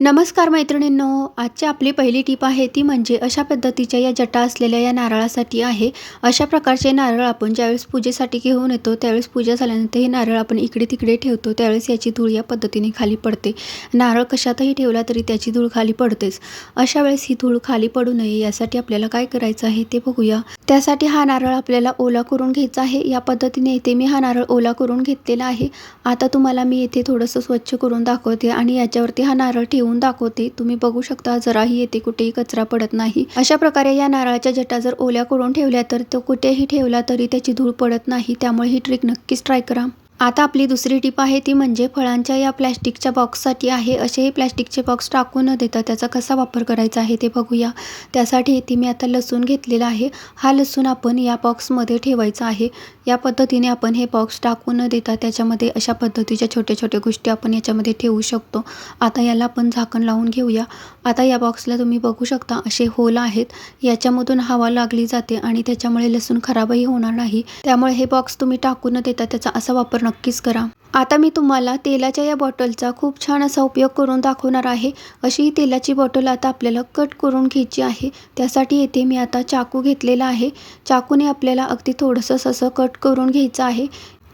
नमस्कार मैत्रिणींनो आजची आपली पहिली टीप आहे ती म्हणजे अशा पद्धतीच्या या जटा असलेल्या या नारळासाठी आहे. अशा प्रकारचे नारळ आपण ज्यावेळेस पूजेसाठी घेऊन येतो त्यावेळेस पूजा झाल्यानंतर हे नारळ आपण इकडे तिकडे ठेवतो त्यावेळेस याची धूळ या पद्धतीने खाली पडते. नारळ कशातही ठेवला तरी त्याची धूळ खाली पडतेच. अशा वेळेस ही धूळ खाली पडू नये यासाठी आपल्याला काय करायचं आहे ते बघूया. त्यासाठी हा नारळ आपल्याला ओला करून घ्यायचा आहे. या पद्धतीने इथे मी हा नारळ ओला करून घेतलेला आहे. आता तुम्हाला मी इथे थोडंसं स्वच्छ करून दाखवते आणि याच्यावरती हा नारळ ठेवून दाखवते. तुम्ही बघू शकता जराही येथे कुठेही कचरा पडत नाही. अशा प्रकारे या नारळाच्या जटा जर ओल्या करून ठेवल्या तर तो कुठेही ठेवला तरी त्याची धूळ पडत नाही. त्यामुळे ही ट्रिक नक्कीच ट्राय करा. आता आपली दुसरी टीप आहे ती म्हणजे फळांच्या या प्लॅस्टिकच्या बॉक्ससाठी आहे. असे हे प्लॅस्टिकचे बॉक्स टाकू न देता त्याचा कसा वापर करायचा आहे ते बघूया. त्यासाठी इथे मी आता लसूण घेतलेला आहे. हा लसूण आपण या बॉक्समध्ये ठेवायचा आहे. या पद्धतीने आपण हे बॉक्स टाकू न देता त्याच्यामध्ये अशा पद्धतीच्या छोट्या छोट्या गोष्टी आपण याच्यामध्ये ठेवू शकतो. आता याला आपण झाकण लावून घेऊया. आता या बॉक्सला तुम्ही बघू शकता असे होल आहेत. याच्यामधून हवा लागली जाते आणि त्याच्यामुळे लसूण खराबही होणार नाही. त्यामुळे हे बॉक्स तुम्ही टाकू न देता त्याचा असा वापर नक्कीच करा. आता मी तुम्हाला तेलाच्या या बॉटलचा खूप छान असा उपयोग करून दाखवणार आहे. अशी ही तेलाची बॉटल आता आपल्याला कट करून घ्यायची आहे. त्यासाठी येथे मी आता चाकू घेतलेला आहे. चाकूने आपल्याला अगदी थोडंसं असं कट करून घ्यायचं आहे.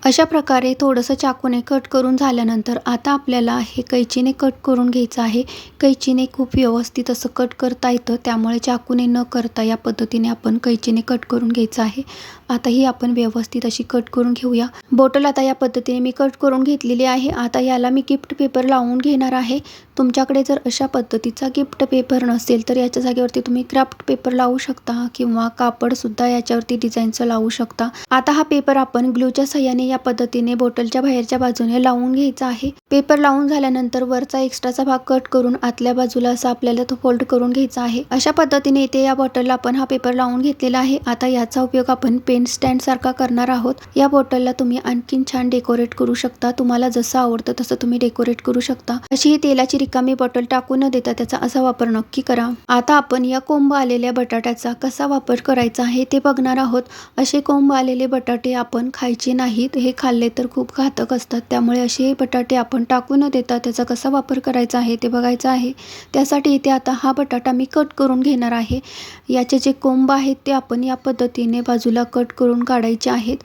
अशा प्रकारे थोडंसं चाकूने कट करून झाल्यानंतर आता आपल्याला हे कैचीने कट करून घ्यायचं आहे. कैचीने खूप व्यवस्थित असं कट करता येतं. त्यामुळे चाकूने न करता या पद्धतीने आपण कैचीने कट करून घ्यायचं आहे. आता ही आपण व्यवस्थित अशी कट करून घेऊया. बॉटल आता या पद्धतीने मी कट करून घेतलेली आहे. आता याला मी गिफ्ट पेपर लावून घेणार आहे. तुमच्याकडे जर अशा पद्धतीचा गिफ्ट पेपर नसेल तर याच्या जागेवरती तुम्ही क्राफ्ट पेपर लावू शकता किंवा कापडसुद्धा याच्यावरती डिझाईनचं लावू शकता. आता हा पेपर आपण ग्लूच्या सहाय्याने या या पद्धतीने बॉटलच्या बाहेरच्या बाजूने लावून घ्यायचा आहे. पेपर लावून झाल्यानंतर वरचा एक्स्ट्राचा भाग कट करून आतल्या बाजूला असा आपल्याला तो फोल्ड करून घ्यायचा आहे. अशा पद्धतीने इथे या बॉटलला आपण हा पेपर लावून घेतलेला आहे. आता याचा उपयोग आपण पेन स्टँड सारखा करणार आहोत. या बॉटलला तुम्ही आणखीन छान डेकोरेट करू शकता. तुम्हाला जसं आवडतं तसं तुम्ही डेकोरेट करू शकता. अशी ही तेलाची रिकामी बॉटल टाकू न देता त्याचा असा वापर नक्की करा. आता आपण या कोंब आलेल्या बटाट्याचा कसा वापर करायचा आहे ते बघणार आहोत. असे कोंब आलेले बटाटे आपण खायचे नाहीत. हे खाल्ले तर खूप घातक असतात. त्यामुळे असे हे बटाटे आपण टाकू न देता त्याचा कसा वापर करायचा आहे ते बघायचं आहे. त्यासाठी इथे आता हा बटाटा मी कट करून घेणार आहे. याचे जे कोंब आहेत ते आपण या पद्धतीने बाजूला कट करून काढायचे आहेत.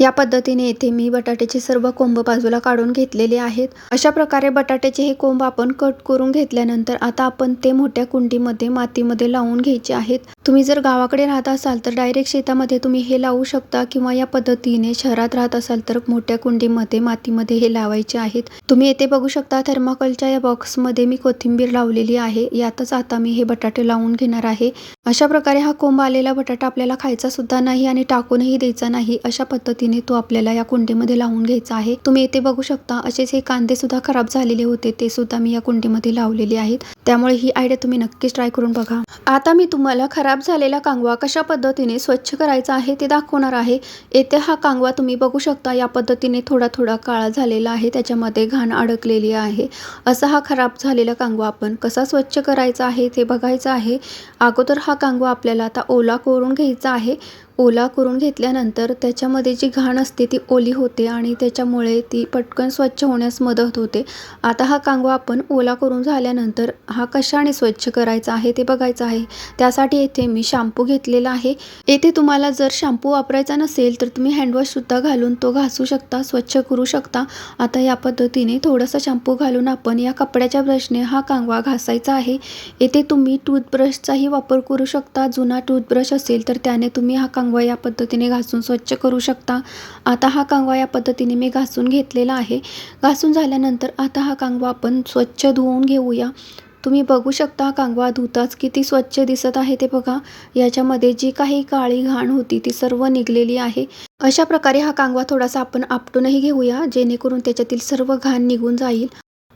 या पद्धतीने येथे मी बटाट्याचे सर्व कोंब बाजूला काढून घेतलेले आहेत. अशा प्रकारे बटाट्याचे हे कोंब आपण कट करून घेतल्यानंतर आता आपण ते मोठ्या कुंडीमध्ये मातीमध्ये लावून घ्यायचे आहेत. तुम्ही जर गावाकडे राहत असाल तर डायरेक्ट शेतामध्ये तुम्ही हे लावू शकता किंवा या पद्धतीने शहरात राहत असाल तर मोठ्या कुंडीमध्ये मातीमध्ये हे लावायचे आहेत. तुम्ही येथे बघू शकता थर्माकोलच्या या बॉक्समध्ये मी कोथिंबीर लावलेली आहे. यातच आता मी हे बटाटे लावून घेणार आहे. अशा प्रकारे हा कोंब आलेला बटाटा आपल्याला खायचा सुद्धा नाही आणि टाकूनही द्यायचा नाही अशा पद्धतीने तो आपल्याला या कुंडीमध्ये लावून घ्यायचा आहे. तुम्ही येथे बघू शकता असेच हे कांदे सुद्धा खराब झालेले होते. ते सुद्धा मी या कुंडीमध्ये लावलेले आहेत. त्यामुळे ही आयडिया तुम्ही नक्कीच ट्राय करून बघा. आता मी तुम्हाला खराब झालेला कांगवा कशा पद्धतीने स्वच्छ करायचा आहे ते दाखवणार आहे. येथे हा कांगवा तुम्ही बघू शकता या पद्धतीने थोडा थोडा काळा झालेला आहे. त्याच्यामध्ये घाण अडकलेली आहे. असा हा खराब झालेला कांगवा आपण कसा स्वच्छ करायचा आहे ते बघायचं आहे. अगोदर हा कांगवा आपल्याला आता ओला करून घ्यायचा आहे. ओला करून घेतल्यानंतर त्याच्यामध्ये जी घाण असते ती ओली होते आणि त्याच्यामुळे ती पटकन स्वच्छ होण्यास मदत होते. आता हा कांगवा आपण ओला करून झाल्यानंतर हा कशाने स्वच्छ करायचा आहे ते बघायचं आहे. त्यासाठी येथे मी शॅम्पू घेतलेला आहे. येथे तुम्हाला जर शॅम्पू वापरायचा नसेल तर तुम्ही हँडवॉशसुद्धा घालून तो घासू शकता स्वच्छ करू शकता. आता या पद्धतीने थोडासा शॅम्पू घालून आपण या कपड्याच्या ब्रशने हा कांगवा घासायचा आहे. येथे तुम्ही टूथब्रशचाही वापर करू शकता. जुना टूथब्रश असेल तर त्याने तुम्ही हा कांगवा कांगवा या पद्धतीने घासून स्वच्छ करू शकता. आता हा कांगवा या पद्धतीने मी घासून घेतलेला आहे. घासून झाल्यानंतर आता हा कांगवा आपण स्वच्छ धुवून घेऊया. तुम्ही बघू शकता कांगवा धुताच किती स्वच्छ दिसत आहे ते बघा. याच्यामध्ये जी काही काळी घाण होती ती सर्व निघलेली आहे. अशा प्रकारे हा कांगवा थोडासा आपण आपटूनही घेऊया जेणेकरून त्याच्यातील सर्व घाण निघून जाईल.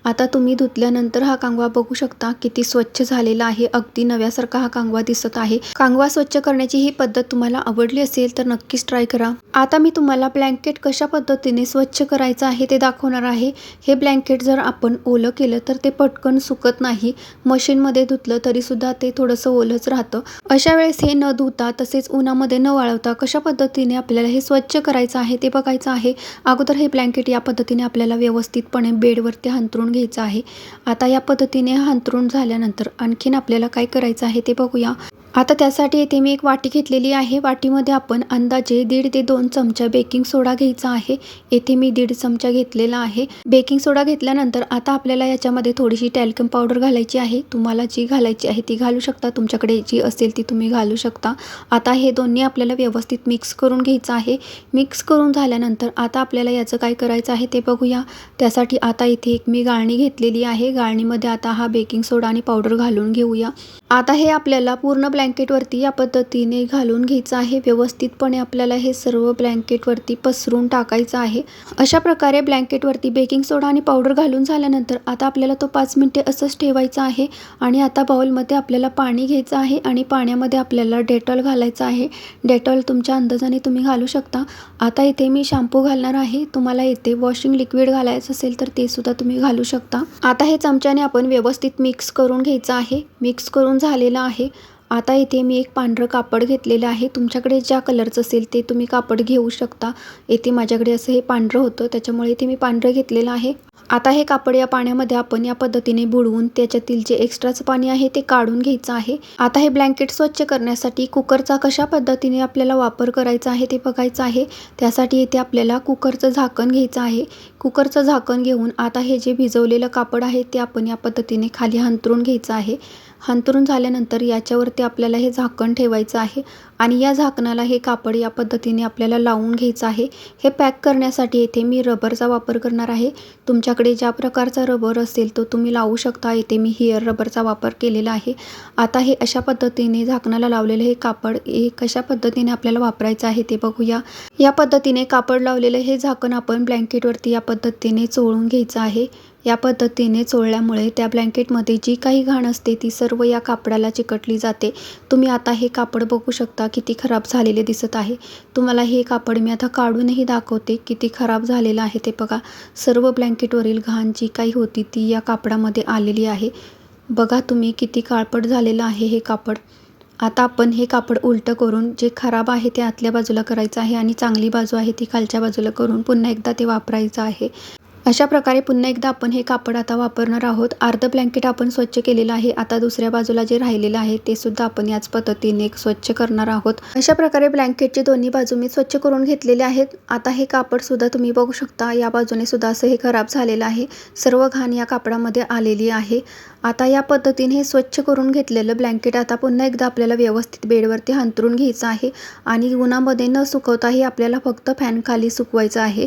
आता तुम्ही धुतल्यानंतर हा कांगवा बघू शकता किती स्वच्छ झालेला आहे. अगदी नव्यासारखा हा कांगवा दिसत आहे. कांगवा स्वच्छ करण्याची ही पद्धत तुम्हाला आवडली असेल तर नक्कीच ट्राय करा. आता मी तुम्हाला ब्लँकेट कशा पद्धतीने स्वच्छ करायचं आहे ते दाखवणार आहे. हे ब्लँकेट जर आपण ओलं केलं तर ते पटकन सुकत नाही. मशीनमध्ये धुतलं तरी सुद्धा ते थोडंसं ओलंच राहतं. अशा वेळेस हे न धुता तसेच उन्हामध्ये न वाळवता कशा पद्धतीने आपल्याला हे स्वच्छ करायचं आहे ते बघायचं आहे. अगोदर हे ब्लँकेट या पद्धतीने आपल्याला व्यवस्थितपणे बेडवरती हांतरून घ्यायचं आहे. आता या पद्धतीने हांतरून झाल्यानंतर आणखीन आपल्याला काय करायचं आहे ते बघूया. आता त्यासाठी येथे मी एक वाटी घेतलेली आहे. वाटीमध्ये आपण अंदाजे दीड ते दोन चमचा बेकिंग सोडा घ्यायचा आहे. येथे मी दीड चमचा घेतलेला आहे. बेकिंग सोडा घेतल्यानंतर आता आपल्याला याच्यामध्ये थोडीशी टॅल्कम पावडर घालायची आहे. तुम्हाला जी घालायची आहे ती घालू शकता. तुमच्याकडे जी असेल ती तुम्ही घालू शकता. आता हे दोन्ही आपल्याला व्यवस्थित मिक्स करून घ्यायचं आहे. मिक्स करून झाल्यानंतर आता आपल्याला याचं काय करायचं आहे ते बघूया. त्यासाठी आता इथे एक मी गाळणी घेतलेली आहे. गाळणीमध्ये आता हा बेकिंग सोडा आणि पावडर घालून घेऊया. आता हे आपल्याला पूर्ण ब्लँकेटवरती या पद्धतीने घालून घ्यायचं आहे. व्यवस्थितपणे आपल्याला हे सर्व ब्लँकेटवरती पसरून टाकायचं आहे. अशा प्रकारे ब्लँकेटवरती बेकिंग सोडा आणि पावडर घालून झाल्यानंतर आता आपल्याला तो पाच मिनटे असंच ठेवायचा आहे आणि आता बाउलमध्ये आपल्याला पाणी घ्यायचं आहे आणि पाण्यामध्ये आपल्याला डेटॉल घालायचं आहे. डेटॉल तुमच्या अंदाजाने तुम्ही घालू शकता. आता इथे मी शॅम्पू घालणार आहे. तुम्हाला इथे वॉशिंग लिक्विड घालायचं असेल तर ते सुद्धा तुम्ही घालू शकता. आता हे चमच्याने आपण व्यवस्थित मिक्स करून घ्यायचं आहे. मिक्स करून झालेलं आहे. आता इथे मी एक पांढरं कापड घेतलेलं आहे. तुमच्याकडे ज्या कलरचं असेल ते तुम्ही कापड घेऊ शकता. येथे माझ्याकडे असं हे पांढरं होतं. त्याच्यामुळे इथे मी पांढरं घेतलेलं आहे. आता हे कापड या पाण्यामध्ये आपण या पद्धतीने बुडवून त्याच्यातील जे एक्स्ट्राचं पाणी आहे ते काढून घ्यायचं आहे. आता हे ब्लँकेट स्वच्छ करण्यासाठी कुकरचा कशा पद्धतीने आपल्याला वापर करायचा आहे ते बघायचं आहे. त्यासाठी इथे आपल्याला कुकरचं झाकण घ्यायचं आहे. कुकरचं झाकण घेऊन आता हे जे भिजवलेलं कापड आहे ते आपण या पद्धतीने खाली हंतरून घ्यायचं आहे. हंतरून झाल्यानंतर याच्यावरती आपल्याला हे झाकण ठेवायचं आहे आणि या झाकणाला हे कापड या पद्धतीने आपल्याला लावून घ्यायचं आहे. हे पॅक करण्यासाठी येथे मी रबरचा वापर करणार आहे. तुमच्याकडे ज्या प्रकारचा रबर असेल तो तुम्ही लावू शकता. येथे मी हिअर रबरचा वापर केलेला आहे. आता हे अशा पद्धतीने झाकणाला लावलेलं हे कापड हे कशा पद्धतीने आपल्याला वापरायचं आहे ते बघूया. या पद्धतीने कापड लावलेलं हे झाकण आपण ब्लँकेटवरती या पद्धतीने चोळून घ्यायचं आहे. या पद्धतीने चोळल्यामुळे त्या ब्लँकेटमध्ये जी काही घाण असते ती सर्व या कापडाला चिकटली जाते. तुम्ही आता हे कापड बघू शकता किती खराब झालेले दिसत आहे. तुम्हाला हे कापड मी आता काढूनही दाखवते किती खराब झालेलं आहे ते बघा. सर्व ब्लँकेटवरील घाण जी काही होती ती या कापडामध्ये आलेली आहे. बघा तुम्ही किती काळपट झालेलं आहे हे कापड. आता आपण हे कापड उलटं करून जे खराब आहे ते आतल्या बाजूला करायचं आहे आणि चांगली बाजू आहे ती खालच्या बाजूला करून पुन्हा एकदा ते वापरायचं आहे. अशा प्रकारे पुन्हा एकदा आपण हे कापड आता वापरणार आहोत. अर्ध ब्लँकेट आपण स्वच्छ केलेलं आहे. आता दुसऱ्या बाजूला जे राहिलेलं आहे ते सुद्धा आपण याच पद्धतीने स्वच्छ करणार आहोत. अशा प्रकारे ब्लँकेटचे दोन्ही बाजू मी स्वच्छ करून घेतलेले आहेत. आता हे कापड सुद्धा तुम्ही बघू शकता या बाजूने सुद्धा असं हे खराब झालेलं आहे. सर्व घाण या कापडामध्ये आलेली आहे. आता या पद्धतीने हे स्वच्छ करून घेतलेलं ब्लँकेट आता पुन्हा एकदा आपल्याला व्यवस्थित बेडवरती हंतरून घ्यायचं आहे. आणि उन्हामध्ये न सुकवताही आपल्याला फक्त फॅन खाली सुकवायचं आहे.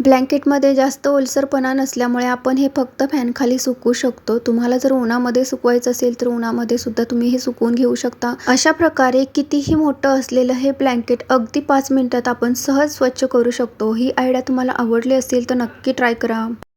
ब्लँकेटमध्ये जास्त ओलसरपणा नसल्यामुळे आपण हे फक्त फॅनखाली सुकवू शकतो. तुम्हाला जर उन्हामध्ये सुकवायचं असेल तर उन्हामध्ये सुद्धा तुम्ही हे सुकवून घेऊ शकता. अशा प्रकारे कितीही मोठं असलेलं हे ब्लँकेट अगदी पाच मिनिटात आपण सहज स्वच्छ करू शकतो. ही आयडिया तुम्हाला आवडली असेल तर नक्की ट्राय करा.